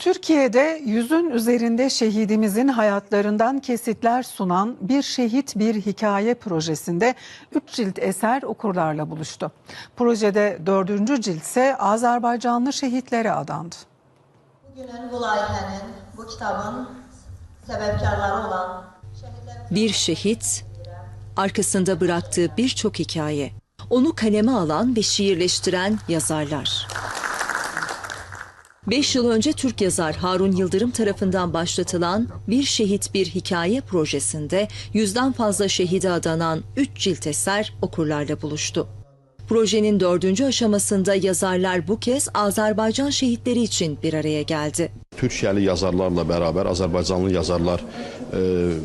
Türkiye'de yüzün üzerinde şehidimizin hayatlarından kesitler sunan Bir Şehit Bir Hikaye projesinde 3 cilt eser okurlarla buluştu. Projede dördüncü cilt ise Azerbaycanlı şehitlere adandı. Bugünün bu layihənin, bu kitabın səbəbkarları olan Bir şehit, arkasında bıraktığı birçok hikaye. Onu kaleme alan ve şiirleştiren yazarlar. Beş yıl önce Türk yazar Harun Yıldırım tarafından başlatılan Bir Şehit Bir Hikaye projesinde yüzden fazla şehide adanan üç cilt eser okurlarla buluştu. Projenin dördüncü aşamasında yazarlar bu kez Azerbaycan şehitleri için bir araya geldi. Türkiyəli yazarlarla bərabər Azərbaycanlı yazarlar e,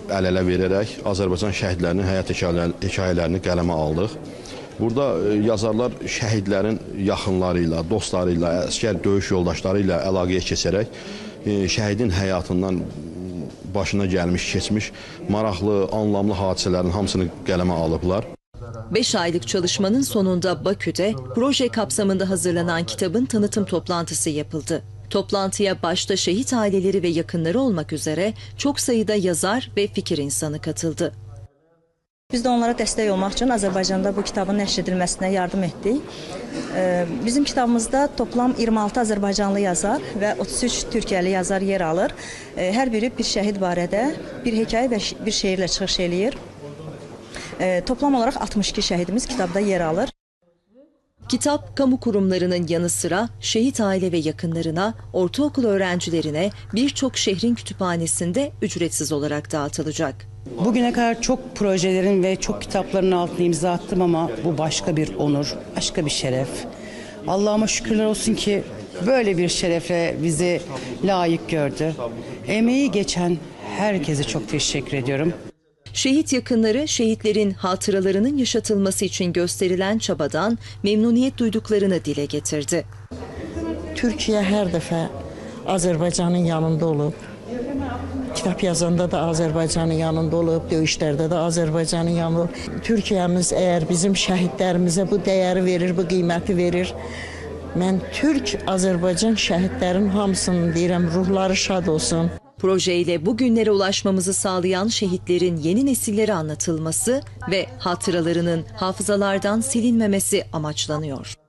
əl-ələ verərək Azərbaycan şəhidlərinin həyat hekayələrini qələmə aldıq. Burada e, yazarlar şəhidlərin yaxınları ilə, dostları ilə, əskər döyüş yoldaşları ilə əlaqəyə e, başına gəlmiş, keçmiş maraqlı, anlamlı hadisələrin hamısını qələmə alıblar. 5 aylık çalışmanın sonunda Bakü'de proje kapsamında hazırlanan kitabın tanıtım toplantısı yapıldı. Toplantıya başta şehit aileleri ve yakınları olmak üzere çok sayıda yazar ve fikir insanı katıldı. Biz də onlara dəstək olmaq üçün Azərbaycanda bu kitabın nəşr edilməsinə yardım etdik. Bizim kitabımızda toplam 26 Azərbaycanlı yazar və 33 Türkiyəli yazar yer alır. Hər biri bir şəhid barədə bir hekayə və bir şeirlə çıxış eləyir. Toplam olaraq 62 şəhidimiz kitabda yer alır. Kitap kamu kurumlarının yanı sıra şehit aile ve yakınlarına, ortaokul öğrencilerine birçok şehrin kütüphanesinde ücretsiz olarak dağıtılacak. Bugüne kadar çok projelerin ve çok kitapların altına imza attım ama bu başka bir onur, başka bir şeref. Allah'ıma şükürler olsun ki böyle bir şerefe bizi layık gördü. Emeği geçen herkese çok teşekkür ediyorum. Şehit yakınları şehitlerin hatıralarının yaşatılması için gösterilen çabadan memnuniyet duyduklarını dile getirdi. Türkiyə hər dəfə Azərbaycanın yanında olub. Kitab yazanda da Azərbaycanın yanında olub, döyüşlərdə də Azərbaycanın yanında olub. Türkiyəmiz əgər bizim şəhidlərimizə bu dəyəri verir, bu qiyməti verir. Mən Türk Azərbaycan şəhidlərin hamısının deyirəm, ruhları şad olsun. Projeyle bugünlere ulaşmamızı sağlayan şehitlerin yeni nesillere anlatılması ve hatıralarının hafızalardan silinmemesi amaçlanıyor.